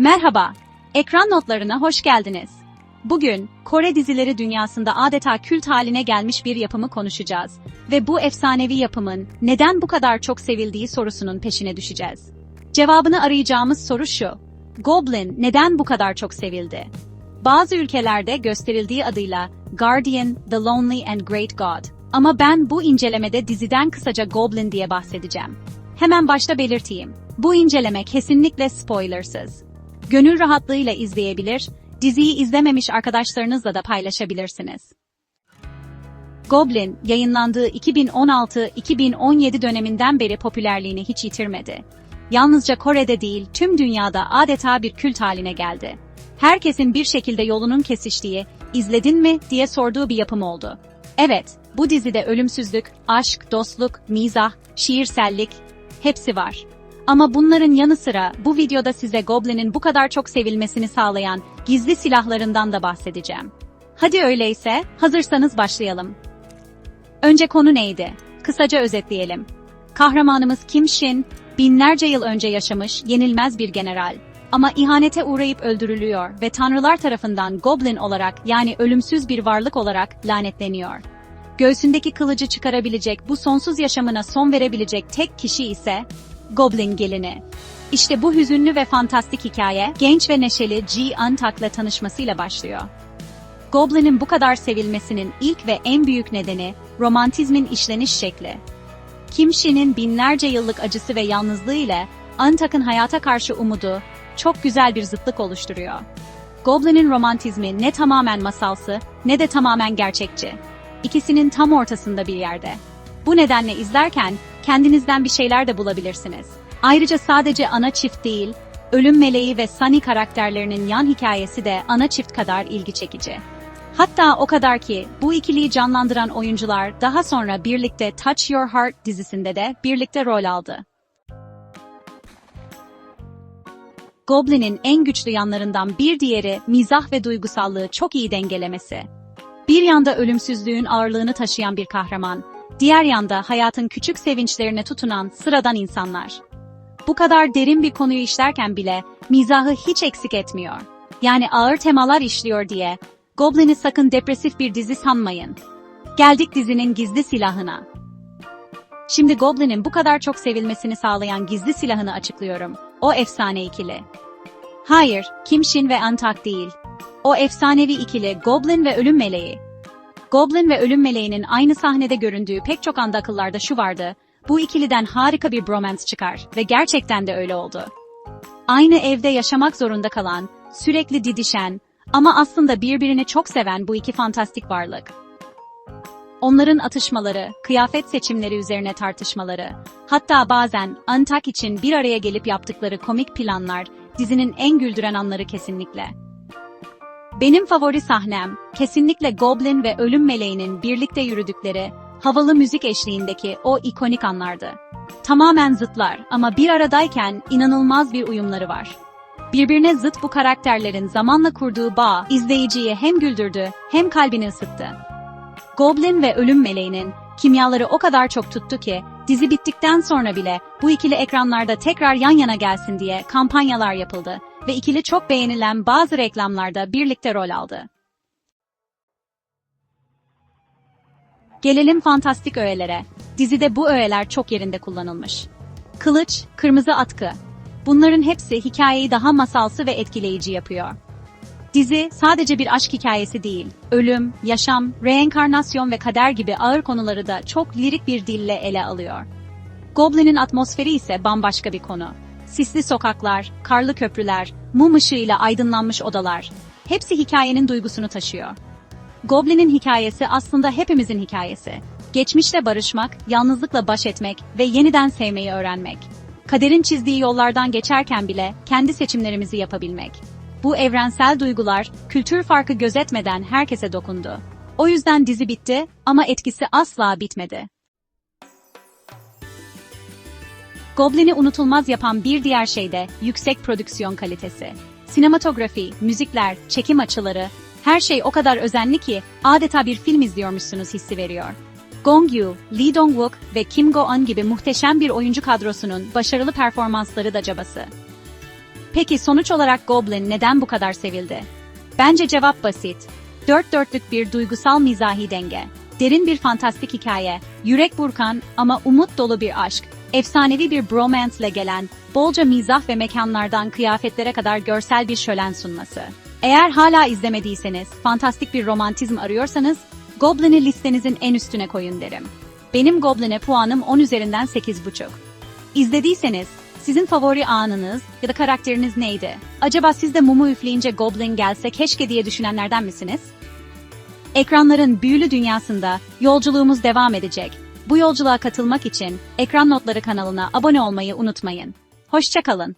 Merhaba, ekran notlarına hoş geldiniz. Bugün, Kore dizileri dünyasında adeta kült haline gelmiş bir yapımı konuşacağız ve bu efsanevi yapımın neden bu kadar çok sevildiği sorusunun peşine düşeceğiz. Cevabını arayacağımız soru şu, Goblin neden bu kadar çok sevildi? Bazı ülkelerde gösterildiği adıyla Guardian, The Lonely and Great God. Ama ben bu incelemede diziden kısaca Goblin diye bahsedeceğim. Hemen başta belirteyim. Bu inceleme kesinlikle spoilersız. Gönül rahatlığıyla izleyebilir, diziyi izlememiş arkadaşlarınızla da paylaşabilirsiniz. Goblin, yayınlandığı 2016-2017 döneminden beri popülerliğini hiç yitirmedi. Yalnızca Kore'de değil, tüm dünyada adeta bir kült haline geldi. Herkesin bir şekilde yolunun kesiştiği, izledin mi diye sorduğu bir yapım oldu. Evet, bu dizide ölümsüzlük, aşk, dostluk, mizah, şiirsellik, hepsi var. Ama bunların yanı sıra bu videoda size Goblin'in bu kadar çok sevilmesini sağlayan gizli silahlarından da bahsedeceğim. Hadi öyleyse, hazırsanız başlayalım. Önce konu neydi? Kısaca özetleyelim. Kahramanımız Kim Shin, binlerce yıl önce yaşamış yenilmez bir general. Ama ihanete uğrayıp öldürülüyor ve tanrılar tarafından Goblin olarak yani ölümsüz bir varlık olarak lanetleniyor. Göğsündeki kılıcı çıkarabilecek bu sonsuz yaşamına son verebilecek tek kişi ise Goblin gelini. İşte bu hüzünlü ve fantastik hikaye genç ve neşeli Ji Antak'la tanışmasıyla başlıyor. Goblin'in bu kadar sevilmesinin ilk ve en büyük nedeni romantizmin işleniş şekli. Kim Shin'in binlerce yıllık acısı ve yalnızlığı ile Antak'ın hayata karşı umudu çok güzel bir zıtlık oluşturuyor. Goblin'in romantizmi ne tamamen masalsı ne de tamamen gerçekçi. İkisinin tam ortasında bir yerde. Bu nedenle izlerken kendinizden bir şeyler de bulabilirsiniz. Ayrıca sadece ana çift değil, Ölüm Meleği ve Sunny karakterlerinin yan hikayesi de ana çift kadar ilgi çekici. Hatta o kadar ki bu ikiliyi canlandıran oyuncular daha sonra birlikte Touch Your Heart dizisinde de birlikte rol aldı. Goblin'in en güçlü yanlarından bir diğeri mizah ve duygusallığı çok iyi dengelemesi. Bir yanda ölümsüzlüğün ağırlığını taşıyan bir kahraman, diğer yanda hayatın küçük sevinçlerine tutunan sıradan insanlar. Bu kadar derin bir konuyu işlerken bile mizahı hiç eksik etmiyor. Yani ağır temalar işliyor diye Goblin'i sakın depresif bir dizi sanmayın. Geldik dizinin gizli silahına. Şimdi Goblin'in bu kadar çok sevilmesini sağlayan gizli silahını açıklıyorum. O efsane ikili. Hayır, Kim Shin ve Antak değil. O efsanevi ikili Goblin ve Ölüm Meleği. Goblin ve Ölüm Meleği'nin aynı sahnede göründüğü pek çok anda akıllarda şu vardı. Bu ikiliden harika bir bromance çıkar ve gerçekten de öyle oldu. Aynı evde yaşamak zorunda kalan, sürekli didişen ama aslında birbirini çok seven bu iki fantastik varlık. Onların atışmaları, kıyafet seçimleri üzerine tartışmaları, hatta bazen Antak için bir araya gelip yaptıkları komik planlar dizinin en güldüren anları kesinlikle. Benim favori sahnem, kesinlikle Goblin ve Ölüm Meleği'nin birlikte yürüdükleri, havalı müzik eşliğindeki o ikonik anlardı. Tamamen zıtlar ama bir aradayken inanılmaz bir uyumları var. Birbirine zıt bu karakterlerin zamanla kurduğu bağ, izleyiciyi hem güldürdü hem kalbini ısıttı. Goblin ve Ölüm Meleği'nin kimyaları o kadar çok tuttu ki, dizi bittikten sonra bile bu ikili ekranlarda tekrar yan yana gelsin diye kampanyalar yapıldı ve ikili çok beğenilen bazı reklamlarda birlikte rol aldı. Gelelim fantastik öğelere. Dizide bu öğeler çok yerinde kullanılmış. Kılıç, kırmızı atkı. Bunların hepsi hikayeyi daha masalsı ve etkileyici yapıyor. Dizi sadece bir aşk hikayesi değil, ölüm, yaşam, reenkarnasyon ve kader gibi ağır konuları da çok lirik bir dille ele alıyor. Goblin'in atmosferi ise bambaşka bir konu. Sisli sokaklar, karlı köprüler, mum ışığıyla aydınlanmış odalar, hepsi hikayenin duygusunu taşıyor. Goblin'in hikayesi aslında hepimizin hikayesi. Geçmişle barışmak, yalnızlıkla baş etmek ve yeniden sevmeyi öğrenmek. Kaderin çizdiği yollardan geçerken bile kendi seçimlerimizi yapabilmek. Bu evrensel duygular, kültür farkı gözetmeden herkese dokundu. O yüzden dizi bitti ama etkisi asla bitmedi. Goblin'i unutulmaz yapan bir diğer şey de yüksek prodüksiyon kalitesi. Sinematografi, müzikler, çekim açıları, her şey o kadar özenli ki adeta bir film izliyormuşsunuz hissi veriyor. Gong Yoo, Lee Dong-wook ve Kim Go-eun gibi muhteşem bir oyuncu kadrosunun başarılı performansları da cabası. Peki sonuç olarak Goblin neden bu kadar sevildi? Bence cevap basit. Dört dörtlük bir duygusal mizahi denge, derin bir fantastik hikaye, yürek burkan ama umut dolu bir aşk, efsanevi bir bromance ile gelen, bolca mizah ve mekanlardan kıyafetlere kadar görsel bir şölen sunması. Eğer hala izlemediyseniz, fantastik bir romantizm arıyorsanız, Goblin'i listenizin en üstüne koyun derim. Benim Goblin'e puanım 10 üzerinden 8,5. İzlediyseniz, sizin favori anınız ya da karakteriniz neydi? Acaba siz de mumu üfleyince Goblin gelse keşke diye düşünenlerden misiniz? Ekranların büyülü dünyasında yolculuğumuz devam edecek. Bu yolculuğa katılmak için Ekran Notları kanalına abone olmayı unutmayın. Hoşçakalın.